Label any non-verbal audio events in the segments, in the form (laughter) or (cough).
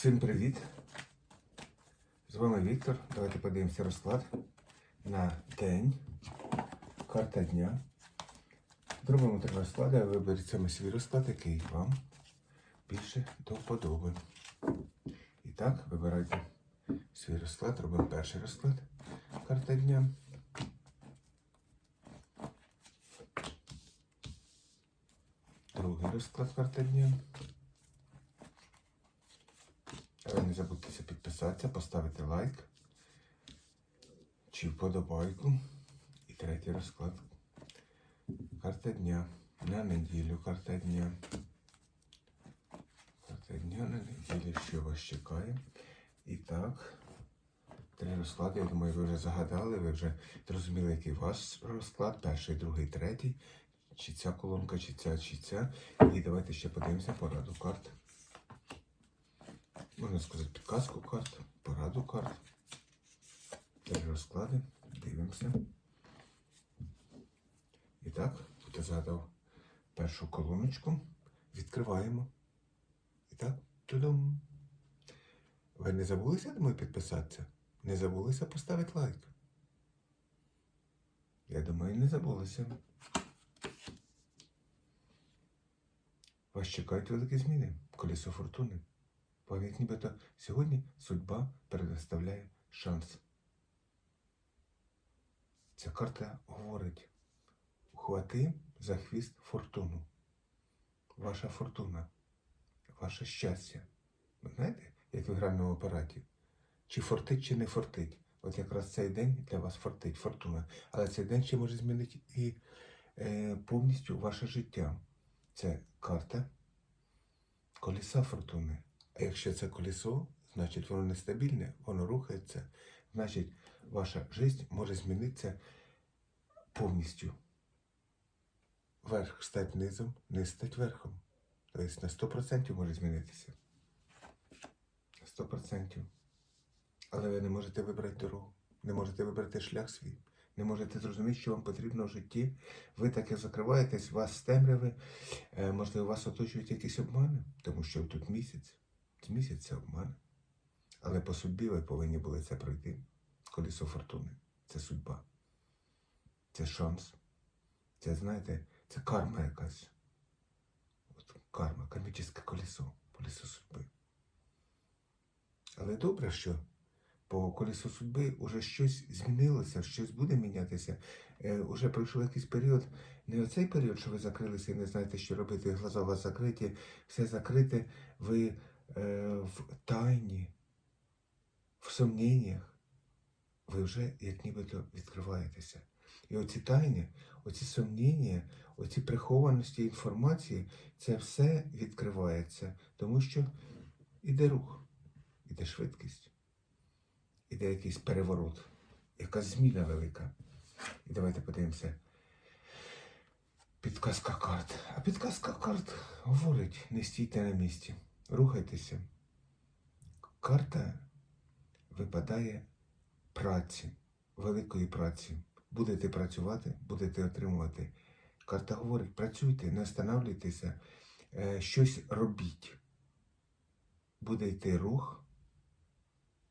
Всім привіт! З вами Віктор. Давайте подивимося розклад на день. Карта дня. Зробимо три розклади, а виберіть саме свій розклад, який вам більше до вподоби. І так, вибирайте свій розклад. Робимо перший розклад. Карта дня. Другий розклад карта дня. Але не забудьтеся підписатися, поставити лайк чи вподобайку. І третій розклад. Карта дня. На неділю карта дня. Карта дня на неділю, що вас чекає. І так. Три розклади. Я думаю, ви вже загадали, ви вже зрозуміли, який ваш розклад. Перший, другий, третій. Чи ця колонка, чи ця, чи ця. І давайте ще подивимося пораду карт. Можна сказати, підказку карт, пораду карт. Три розклади. Дивимося. І так, хто згадав першу колоночку, відкриваємо. І так, тудум. Ви не забулися, думаю, підписатися? Не забулися поставити лайк? Я думаю, не забулися. Вас чекають великі зміни. Колесо фортуни. Як нібито сьогодні судьба предоставляє шанс. Ця карта говорить: ухвати за хвіст фортуну. Ваша фортуна, ваше щастя. Ви знаєте, як в гральному апараті? Чи фортить, чи не фортить. От якраз цей день для вас фортить фортуна. Але цей день ще може змінити і е, повністю ваше життя. Це карта коліса фортуни. А якщо це колесо, значить воно нестабільне, воно рухається, значить ваша життя може змінитися повністю. Верх стать низом, низ стать верхом. Тобто на 100% може змінитися. На 100%. Але ви не можете вибрати дорогу, не можете вибрати шлях свій, не можете зрозуміти, що вам потрібно в житті. Ви таке закриваєтесь, вас темряви, е, можливо, вас оточують якісь обмани, тому що тут місяць. З місяць це обман. Але по судьбі ви повинні були це пройти. Колесо фортуни. Це судьба. Це шанс. Це, знаєте, це карма якась. От карма, кармічне колесо, колесо судьби. Але добре, що по колесу судьби вже щось змінилося, щось буде мінятися. Е, уже пройшов якийсь період. Не оцей період, що ви закрилися і не знаєте, що робити, глаза у вас закриті, все закрите, ви в тайні, в сумніннях, ви вже як нібито відкриваєтеся. І оці тайни, оці сумніння, оці прихованості інформації, це все відкривається, тому що іде рух, іде швидкість, іде якийсь переворот, якась зміна велика. І давайте подивимося. Підказка карт. А підказка карт говорить, не стійте на місці, рухайтеся. Карта випадає праці, великої праці. Будете працювати, будете отримувати. Карта говорить, працюйте, не останавливайтеся, е, щось робіть. Буде йти рух,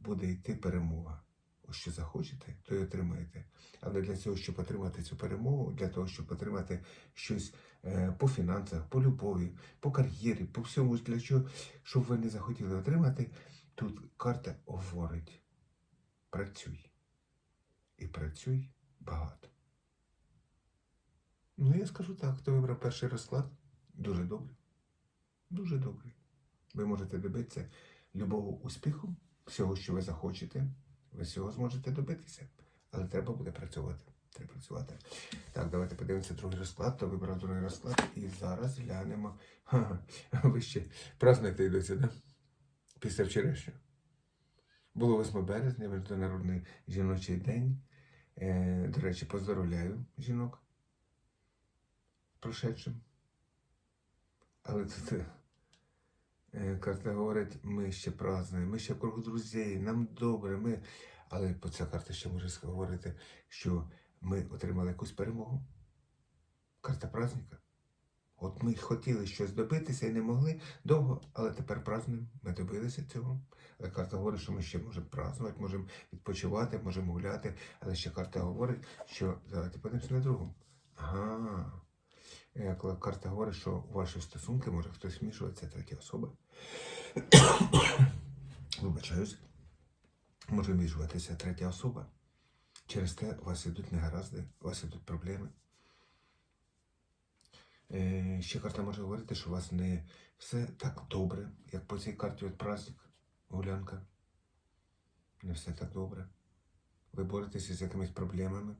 буде йти перемога. Що захочете, то й отримаєте. Але для цього, щоб отримати цю перемогу, для того, щоб отримати щось е, по фінансах, по любові, по кар'єрі, по всьому, для чого, щоб ви не захотіли отримати, тут карта говорить: працюй. І працюй багато. Ну, я скажу так, хто вибрав перший розклад, дуже добре. Дуже добре. Ви можете добитися любого успіху, всього, що ви захочете, ви всього зможете добитися. Але треба буде працювати. Треба працювати. Так, давайте подивимося другий розклад. То вибрав другий розклад. І зараз глянемо. Ха, ви ще празднуєте йдеться, да? Після вчорашнього. Було 8 березня, Міжнародний жіночий день. Е, до речі, поздоровляю жінок прошедшим. Але тут е, е, карта говорить, ми ще празднуємо, ми ще в кругу друзей, нам добре, ми. Але по ця карта ще може говорити, що ми отримали якусь перемогу. Карта праздника. От ми хотіли щось добитися і не могли довго, але тепер празднуємо. Ми добилися цього. Але карта говорить, що ми ще можемо празднувати, можемо відпочивати, можемо гуляти. Але ще карта говорить, що давайте подивимося на другу. Ага. Коли карта говорить, що у ваші стосунки може хтось вмішуватися, третя особа. Вибачаюсь. Може вмішуватися третя особа. Через те у вас ідуть негаразди, у вас ідуть проблеми. Е, ще карта може говорити, що у вас не все так добре, як по цій карті от праздник, гулянка. Не все так добре. Ви боретеся з якимись проблемами.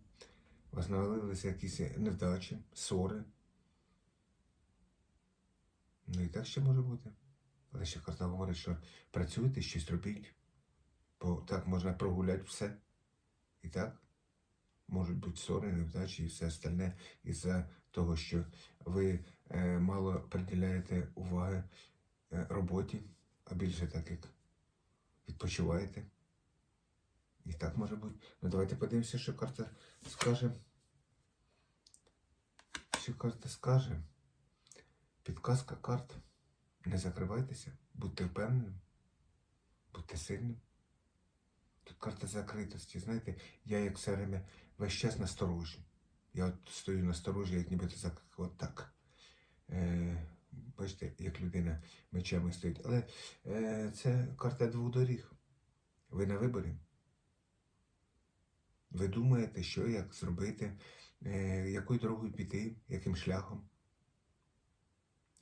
У вас навалилися якісь невдачі, ссори. Ну і так ще може бути. Але ще карта говорить, що працюйте, щось робіть. Бо так можна прогуляти все. І так можуть бути ссори, невдачі і все остальне із-за того, що ви е, мало приділяєте уваги е, роботі, а більше так як відпочиваєте. І так може бути. Ну давайте подивимося, що карта скаже. Що карта скаже. Підказка карт. Не закривайтеся, будьте впевненим, будьте сильним. Тут карта закритості. Знаєте, я як все время весь час насторожі. Я от стою насторожі, як нібито зак... от так. Е, бачите, як людина мечами стоїть. Але е, це карта двох доріг. Ви на виборі. Ви думаєте, що як зробити, е, якою дорогою піти, яким шляхом.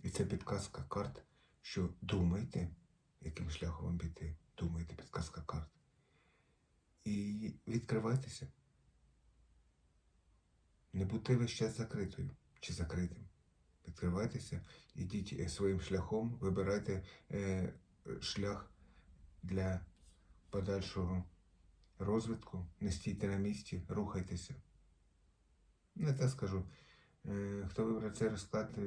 І це підказка карт, що думайте, яким шляхом вам піти. Думайте, підказка карт. І відкривайтеся. Не будьте весь час закритою чи закритим. Відкривайтеся, ідіть е, своїм шляхом, вибирайте е, шлях для подальшого розвитку, не стійте на місці, рухайтеся. Не те скажу. Е, хто вибрав цей розклад, е,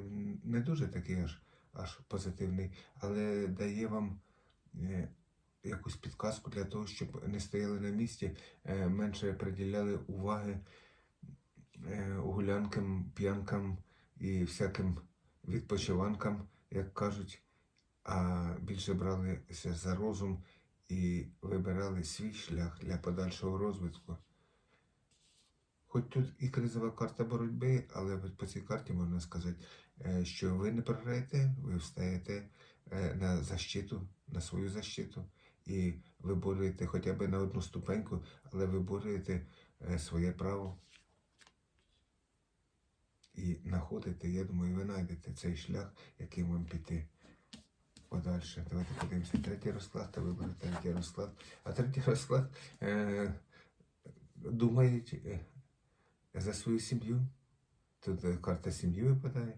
не дуже такий аж, аж позитивний, але дає вам е, якусь підказку для того, щоб не стояли на місці, менше приділяли уваги гулянкам, п'янкам і всяким відпочиванкам, як кажуть, а більше бралися за розум і вибирали свій шлях для подальшого розвитку. Хоч тут і кризова карта боротьби, але по цій карті можна сказати, е, що ви не програєте, ви встаєте е, на защиту, на свою защиту, і ви борюєте хоча б на одну ступеньку, але ви борюєте е, своє право. І знаходите, я думаю, ви знайдете цей шлях, яким вам піти подальше. Давайте подивимося. Третій розклад, та виберете третій розклад. А третій (laughs) розклад е, думають за свою сім'ю. Тут е, карта сім'ї випадає.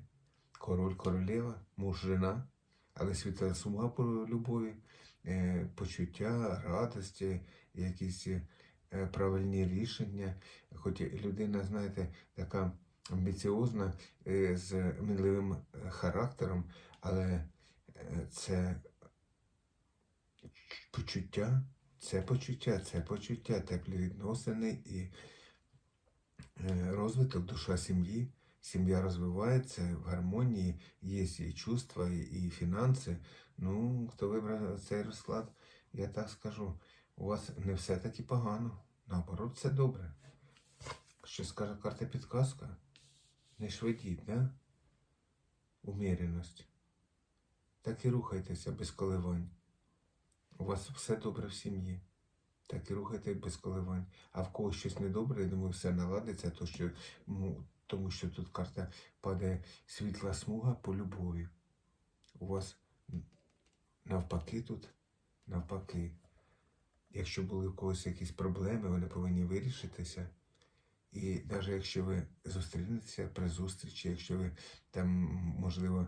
Король, королева, муж, жена, але світла сума по любові, е, почуття, радості, якісь е, правильні рішення. Хоч людина, знаєте, така амбіціозна, з мінливим характером, але це почуття, це почуття, це почуття, теплі відносини і розвиток душа сім'ї. Сім'я розвивається в гармонії, є і чувства, і, фінанси. Ну, хто вибрав цей розклад, я так скажу, у вас не все так і погано. Наоборот, все добре. Що скаже карта підказка? Не швидіть, да? Уміреність. Так і рухайтеся без коливань. У вас все добре в сім'ї. Так і рухайте без коливань. А в когось щось недобре, я думаю, все наладиться, то що, ну, тому що тут карта падає світла смуга по любові. У вас навпаки тут, навпаки. Якщо були у когось якісь проблеми, вони повинні вирішитися. І навіть якщо ви зустрінетеся при зустрічі, якщо ви там, можливо,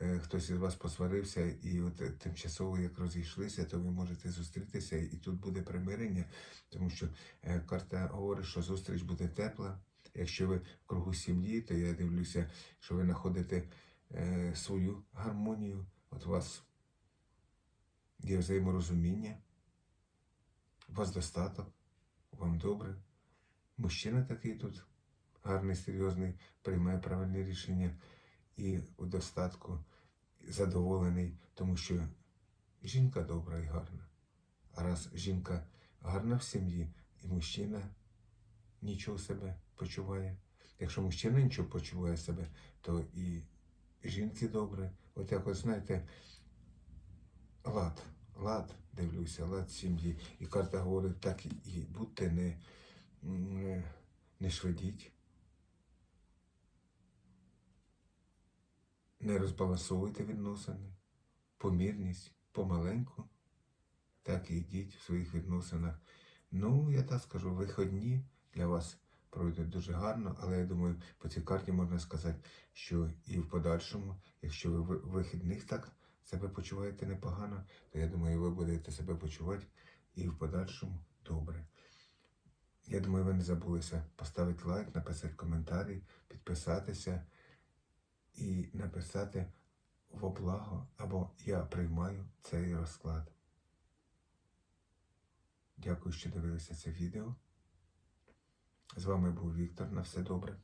хтось із вас посварився і от е, тимчасово як розійшлися, то ви можете зустрітися і тут буде примирення, тому що е, карта говорить, що зустріч буде тепла. Якщо ви в кругу сім'ї, то я дивлюся, що ви знаходите е, свою гармонію. От у вас є взаєморозуміння, у вас достаток, вам добре. Мужчина такий тут гарний, серйозний, приймає правильне рішення. і у достатку задоволений, тому що жінка добра і гарна. А раз жінка гарна в сім'ї, і мужчина нічого себе почуває. Якщо мужчина нічого почуває себе, то і жінці добре. От якось, знаєте, лад, лад, дивлюся, лад сім'ї. І карта говорить, так і будьте не, не шведіть. Не розбалансовуйте відносини, помірність, помаленьку, так і йдіть в своїх відносинах. Ну, я так скажу, виходні для вас пройдуть дуже гарно, але я думаю, по цій карті можна сказати, що і в подальшому, якщо ви в вихідних так себе почуваєте непогано, то я думаю, ви будете себе почувати і в подальшому добре. Я думаю, ви не забулися поставити лайк, написати коментарі, підписатися і написати во благо або я приймаю цей розклад. Дякую, що дивилися це відео. З вами був Віктор. На все добре.